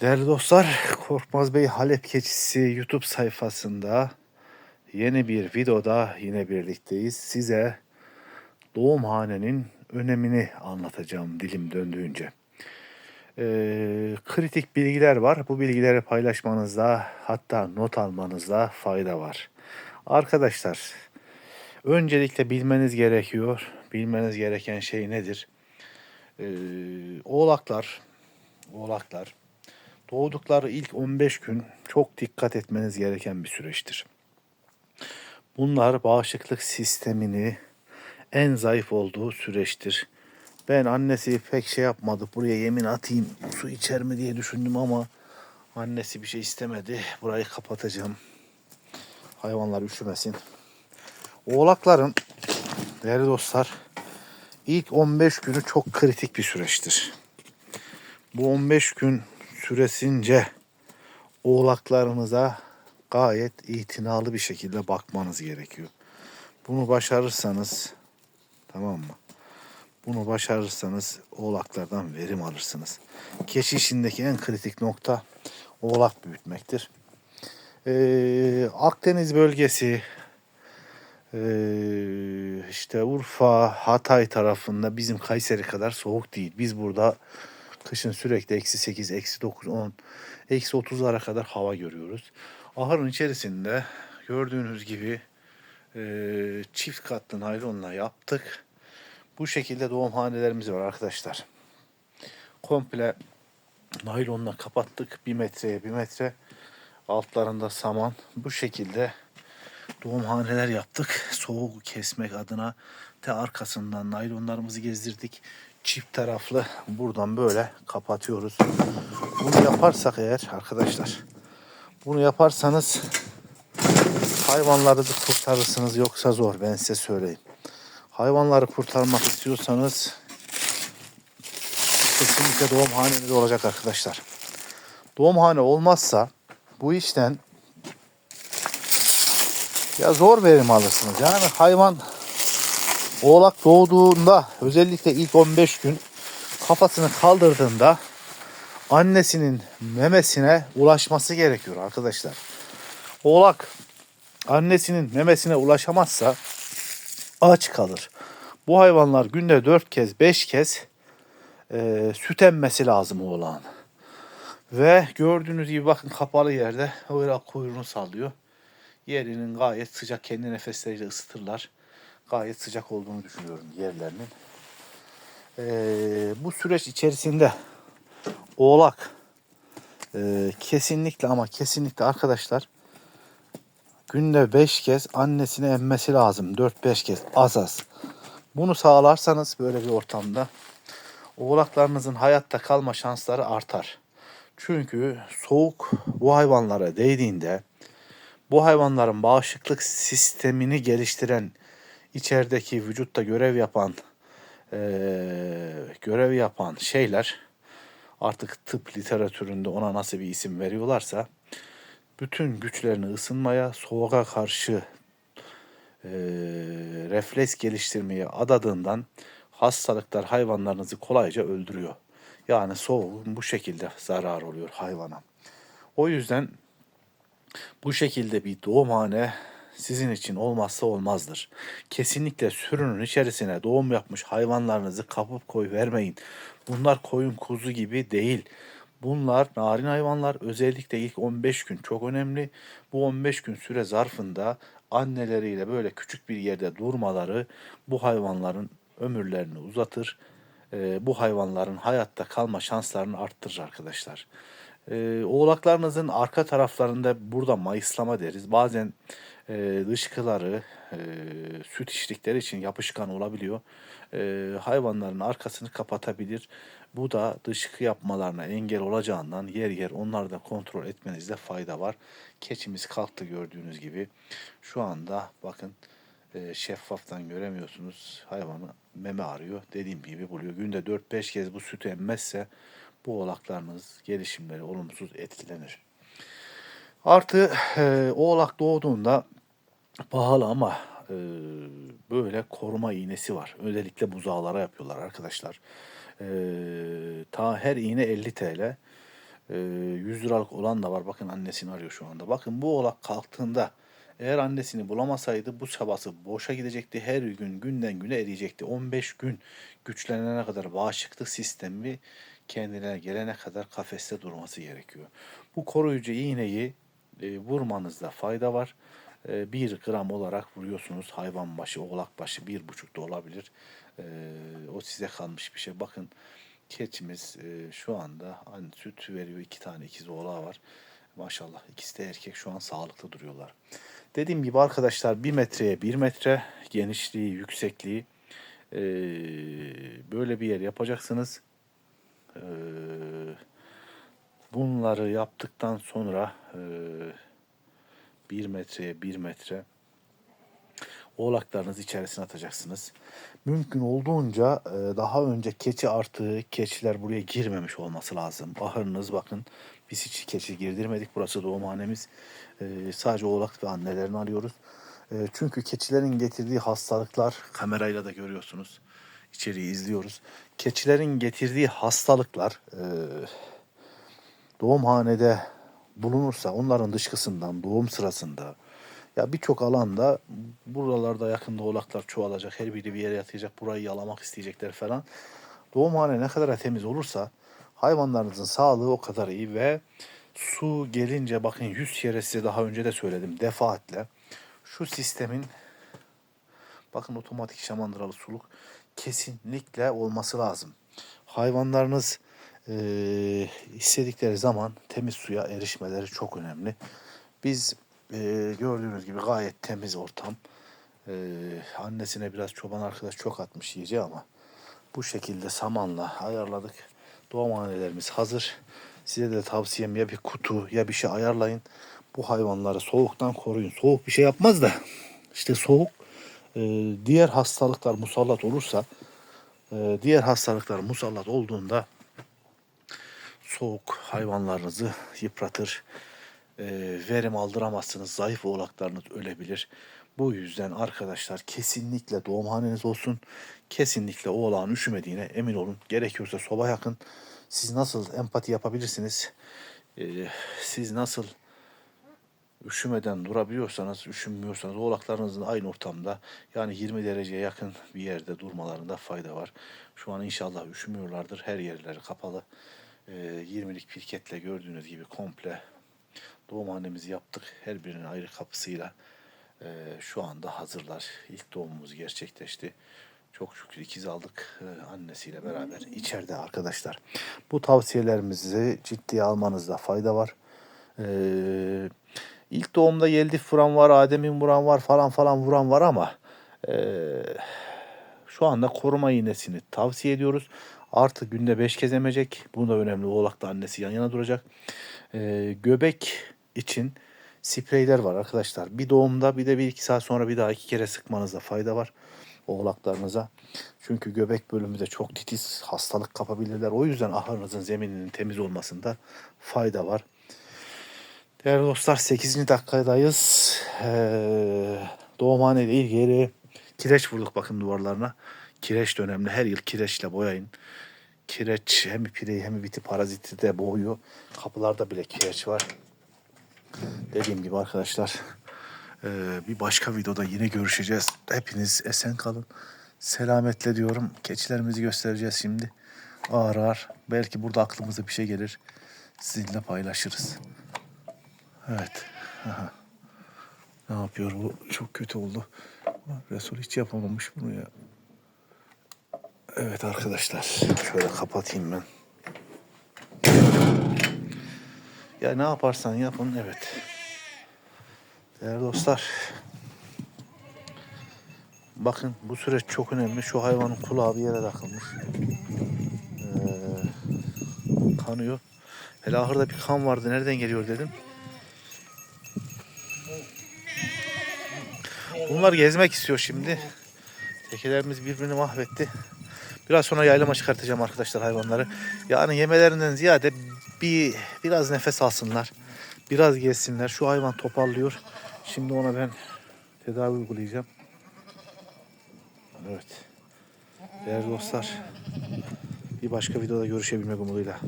Değerli dostlar, Korkmaz Bey Halep Keçisi YouTube sayfasında yeni bir videoda yine birlikteyiz. Size doğumhanenin önemini anlatacağım dilim döndüğünce. Ee, kritik bilgiler var. Bu bilgileri paylaşmanızda hatta not almanızda fayda var. Arkadaşlar, öncelikle bilmeniz gerekiyor. Bilmeniz gereken şey nedir? Ee, oğlaklar, oğlaklar doğdukları ilk 15 gün çok dikkat etmeniz gereken bir süreçtir. Bunlar bağışıklık sistemini en zayıf olduğu süreçtir. Ben annesi pek şey yapmadı. Buraya yemin atayım su içer mi diye düşündüm ama annesi bir şey istemedi. Burayı kapatacağım. Hayvanlar üşümesin. Oğlakların değerli dostlar ilk 15 günü çok kritik bir süreçtir. Bu 15 gün süresince oğlaklarınıza gayet itinalı bir şekilde bakmanız gerekiyor. Bunu başarırsanız tamam mı? Bunu başarırsanız oğlaklardan verim alırsınız. Keşişindeki en kritik nokta oğlak büyütmektir. Ee, Akdeniz bölgesi ee, işte Urfa, Hatay tarafında bizim Kayseri kadar soğuk değil. Biz burada kışın sürekli eksi 8, eksi 9, 10, eksi 30'lara kadar hava görüyoruz. Ahırın içerisinde gördüğünüz gibi e, çift katlı naylonla yaptık. Bu şekilde doğumhanelerimiz var arkadaşlar. Komple naylonla kapattık. Bir metreye bir metre. Altlarında saman. Bu şekilde doğumhaneler yaptık. Soğuğu kesmek adına te arkasından naylonlarımızı gezdirdik. Çift taraflı buradan böyle kapatıyoruz. Bunu yaparsak eğer arkadaşlar bunu yaparsanız hayvanları da kurtarırsınız yoksa zor ben size söyleyeyim. Hayvanları kurtarmak istiyorsanız kesinlikle doğumhaneniz olacak arkadaşlar. Doğumhane olmazsa bu işten ya zor verim alırsınız. Yani hayvan oğlak doğduğunda özellikle ilk 15 gün kafasını kaldırdığında annesinin memesine ulaşması gerekiyor arkadaşlar. Oğlak annesinin memesine ulaşamazsa aç kalır. Bu hayvanlar günde 4 kez 5 kez e, süt emmesi lazım oğlan. Ve gördüğünüz gibi bakın kapalı yerde öyle kuyruğunu sallıyor. Yerinin gayet sıcak kendi nefesleriyle ısıtırlar. Gayet sıcak olduğunu düşünüyorum yerlerinin. Ee, bu süreç içerisinde oğlak e, kesinlikle ama kesinlikle arkadaşlar günde 5 kez annesine emmesi lazım. 4-5 kez az az. Bunu sağlarsanız böyle bir ortamda oğlaklarınızın hayatta kalma şansları artar. Çünkü soğuk bu hayvanlara değdiğinde bu hayvanların bağışıklık sistemini geliştiren içerideki vücutta görev yapan e, görev yapan şeyler artık tıp literatüründe ona nasıl bir isim veriyorlarsa bütün güçlerini ısınmaya, soğuğa karşı e, refleks geliştirmeye adadığından hastalıklar hayvanlarınızı kolayca öldürüyor. Yani soğuğun bu şekilde zarar oluyor hayvana. O yüzden bu şekilde bir doğumhane sizin için olmazsa olmazdır. Kesinlikle sürünün içerisine doğum yapmış hayvanlarınızı kapıp koy vermeyin. Bunlar koyun kuzu gibi değil. Bunlar narin hayvanlar özellikle ilk 15 gün çok önemli. Bu 15 gün süre zarfında anneleriyle böyle küçük bir yerde durmaları bu hayvanların ömürlerini uzatır. Ee, bu hayvanların hayatta kalma şanslarını arttırır arkadaşlar. Ee, oğlaklarınızın arka taraflarında burada mayıslama deriz. Bazen e, dışkıları e, süt içtikleri için yapışkan olabiliyor. E, hayvanların arkasını kapatabilir. Bu da dışkı yapmalarına engel olacağından yer yer onları da kontrol etmenizde fayda var. Keçimiz kalktı gördüğünüz gibi. Şu anda bakın e, şeffaftan göremiyorsunuz. Hayvanı meme arıyor. Dediğim gibi buluyor. Günde 4-5 kez bu sütü emmezse bu oğlaklarınız gelişimleri olumsuz etkilenir. Artı e, oğlak doğduğunda pahalı ama e, böyle koruma iğnesi var. Özellikle buzağlara yapıyorlar arkadaşlar. E, ta her iğne 50 TL. Ee, 100 liralık olan da var. Bakın annesini arıyor şu anda. Bakın bu oğlak kalktığında eğer annesini bulamasaydı bu çabası boşa gidecekti. Her gün günden güne eriyecekti. 15 gün güçlenene kadar bağışıklık sistemi kendine gelene kadar kafeste durması gerekiyor. Bu koruyucu iğneyi e, vurmanızda fayda var. E, 1 gram olarak vuruyorsunuz. Hayvan başı, oğlak başı bir buçuk da olabilir. E, o size kalmış bir şey. Bakın keçimiz e, şu anda hani süt veriyor. iki tane ikiz oğlağı var. Maşallah ikisi de erkek şu an sağlıklı duruyorlar. Dediğim gibi arkadaşlar 1 metreye 1 metre genişliği, yüksekliği e, böyle bir yer yapacaksınız. Bunları yaptıktan sonra e, 1 metreye 1 metre oğlaklarınızı içerisine atacaksınız. Mümkün olduğunca e, daha önce keçi artığı keçiler buraya girmemiş olması lazım. Ahırınız bakın biz hiç keçi girdirmedik. Burası doğumhanemiz. E, sadece oğlak ve annelerini alıyoruz. E, çünkü keçilerin getirdiği hastalıklar kamerayla da görüyorsunuz. İçeriği izliyoruz. Keçilerin getirdiği hastalıklar doğumhanede bulunursa onların dışkısından doğum sırasında ya birçok alanda buralarda yakında oğlaklar çoğalacak. Her biri bir yere yatacak. Burayı yalamak isteyecekler falan. Doğumhane ne kadar temiz olursa hayvanlarınızın sağlığı o kadar iyi ve su gelince bakın 100 kere size daha önce de söyledim defaatle. Şu sistemin bakın otomatik şamandıralı suluk kesinlikle olması lazım. Hayvanlarınız eee, istedikleri zaman temiz suya erişmeleri çok önemli. Biz eee, gördüğünüz gibi gayet temiz ortam. Eee, annesine biraz çoban arkadaş çok atmış yiyeceği ama bu şekilde samanla ayarladık. Doğumhanelerimiz hazır. Size de tavsiyem ya bir kutu ya bir şey ayarlayın. Bu hayvanları soğuktan koruyun. Soğuk bir şey yapmaz da işte soğuk e, diğer hastalıklar musallat olursa e, diğer hastalıklar musallat olduğunda soğuk hayvanlarınızı yıpratır. E, verim aldıramazsınız. Zayıf oğlaklarınız ölebilir. Bu yüzden arkadaşlar kesinlikle doğumhaneniz olsun. Kesinlikle oğlağın üşümediğine emin olun. Gerekiyorsa soba yakın. Siz nasıl empati yapabilirsiniz? E, siz nasıl üşümeden durabiliyorsanız, üşünmüyorsanız oğlaklarınızın aynı ortamda yani 20 dereceye yakın bir yerde durmalarında fayda var. Şu an inşallah üşümüyorlardır. Her yerleri kapalı. Ee, 20'lik pirketle gördüğünüz gibi komple doğumhanemizi yaptık. Her birinin ayrı kapısıyla ee, şu anda hazırlar. İlk doğumumuz gerçekleşti. Çok şükür ikiz aldık ee, annesiyle beraber içeride arkadaşlar. Bu tavsiyelerimizi ciddiye almanızda fayda var. Ee, ilk doğumda Yeldif vuran var, Adem'in vuran var falan falan vuran var ama şu anda koruma iğnesini tavsiye ediyoruz. Artı günde 5 kez emecek. Bu da önemli. Oğlakla annesi yan yana duracak. Ee, göbek için spreyler var arkadaşlar. Bir doğumda bir de bir iki saat sonra bir daha iki kere sıkmanızda fayda var oğlaklarınıza. Çünkü göbek bölümü de çok titiz hastalık kapabilirler. O yüzden ahırınızın zemininin temiz olmasında fayda var. Değerli dostlar 8. dakikadayız. Ee, doğumhane ile ilgili kireç vurduk bakın duvarlarına. Kireç de önemli. Her yıl kireçle boyayın. Kireç hem pireyi hem biti paraziti de boğuyor. Kapılarda bile kireç var. Dediğim gibi arkadaşlar eee, bir başka videoda yine görüşeceğiz. Hepiniz esen kalın. Selametle diyorum. Keçilerimizi göstereceğiz şimdi. Ağır ağır. Belki burada aklımıza bir şey gelir. Sizinle paylaşırız. Evet. Aha. Ne yapıyor bu? Çok kötü oldu. Resul hiç yapamamış bunu ya. Evet arkadaşlar. Şöyle kapatayım ben. Ya ne yaparsan yapın evet. Değerli dostlar. Bakın bu süreç çok önemli. Şu hayvanın kulağı bir yere takılmış. Ee, kanıyor. Hele ahırda bir kan vardı. Nereden geliyor dedim. Bunlar gezmek istiyor şimdi. Tekelerimiz birbirini mahvetti. Biraz sonra yaylama çıkartacağım arkadaşlar hayvanları. Yani yemelerinden ziyade bir biraz nefes alsınlar. Biraz gezsinler. Şu hayvan toparlıyor. Şimdi ona ben tedavi uygulayacağım. Evet. Değerli dostlar. Bir başka videoda görüşebilmek umuduyla.